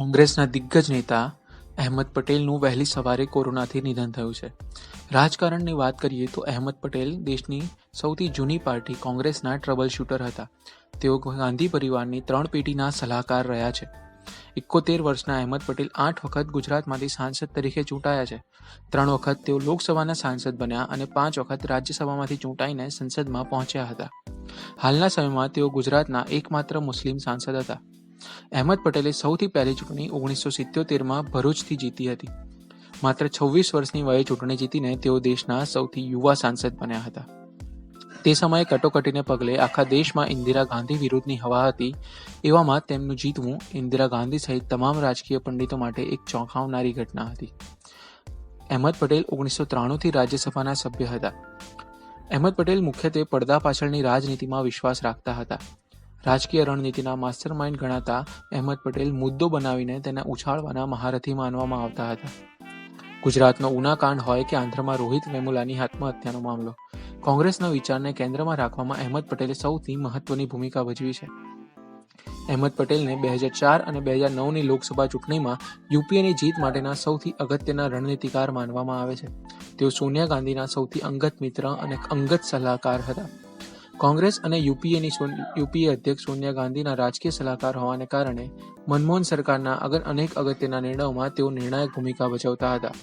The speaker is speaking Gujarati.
કોંગ્રેસના દિગ્ગજ નેતા અહેમદ પટેલનું વહેલી સવારે કોરોનાથી નિધન થયું છે. રાજકારણની વાત કરીએ તો અહેમદ પટેલ દેશની સૌથી જૂની પાર્ટી કોંગ્રેસના ટ્રબલ શૂટર હતા. તેઓ ગાંધી પરિવારની ત્રણ પેઢીના સલાહકાર રહ્યા છે. એકોતેર વર્ષના અહેમદ પટેલ આઠ વખત ગુજરાતમાંથી સાંસદ તરીકે ચૂંટાયા છે. ત્રણ વખત તેઓ લોકસભાના સાંસદ બન્યા અને પાંચ વખત રાજ્યસભામાંથી ચૂંટાઈને સંસદમાં પહોંચ્યા હતા. હાલના સમયમાં તેઓ ગુજરાતના એકમાત્ર મુસ્લિમ સાંસદ હતા. અહેમદ પટેલે સૌથી પહેલી ચૂંટણી ઓગણીસો સિત્યોતેરમાં ભરૂચથી જીતી હતી. માત્ર છવ્વીસ વર્ષની વયે ચૂંટણી જીતીને તેઓ દેશના સૌથી યુવા સાંસદ બન્યા હતા. તે સમયે કટોકટીને પગલે આખા દેશમાં ઇન્દિરા ગાંધી વિરુદ્ધની હવા હતી, એવામાં તેમનું જીતવું ઇન્દિરા ગાંધી સહિત તમામ રાજકીય પંડિતો માટે એક ચોંકાવનારી ઘટના હતી. અહેમદ પટેલ ઓગણીસો ત્રાણુંથી રાજ્યસભાના સભ્ય હતા. અહેમદ પટેલ મુખ્યત્વે પડદા પાછળની રાજનીતિમાં વિશ્વાસ રાખતા હતા. રાજકીય રણનીતિના માસ્ટરમાઇન્ડ ગણાતા અહેમદ પટેલ મુદ્દો બનાવીને તેને ઉછાળવાના મહારથી માનવામાં આવતા હતા. ગુજરાતનો ઉનાકાંડ હોય કે આંધ્રમાં રોહિત વેમુલાની આત્મહત્યાનો મામલો, કોંગ્રેસના વિચારને કેન્દ્રમાં રાખવામાં અહેમદ પટેલે સૌથી મહત્વની ભૂમિકા ભજવી છે. અહેમદ પટેલને બે હજાર ચાર અને બે હજાર નવની લોકસભા ચૂંટણીમાં યુપીએની જીત માટેના સૌથી અગત્યના રણનીતિકાર માનવામાં આવે છે. તેઓ સોનિયા ગાંધીના સૌથી અંગત મિત્ર અને અંગત સલાહકાર હતા. કોંગ્રેસ અને યુપીએની યુપીએ અધ્યક્ષ સોનિયા ગાંધીના રાજકીય સલાહકાર હોવાને કારણે મનમોહન સરકારના અનેક અગત્યના નિર્ણયોમાં તેઓ નિર્ણાયક ભૂમિકા ભજવતા હતા.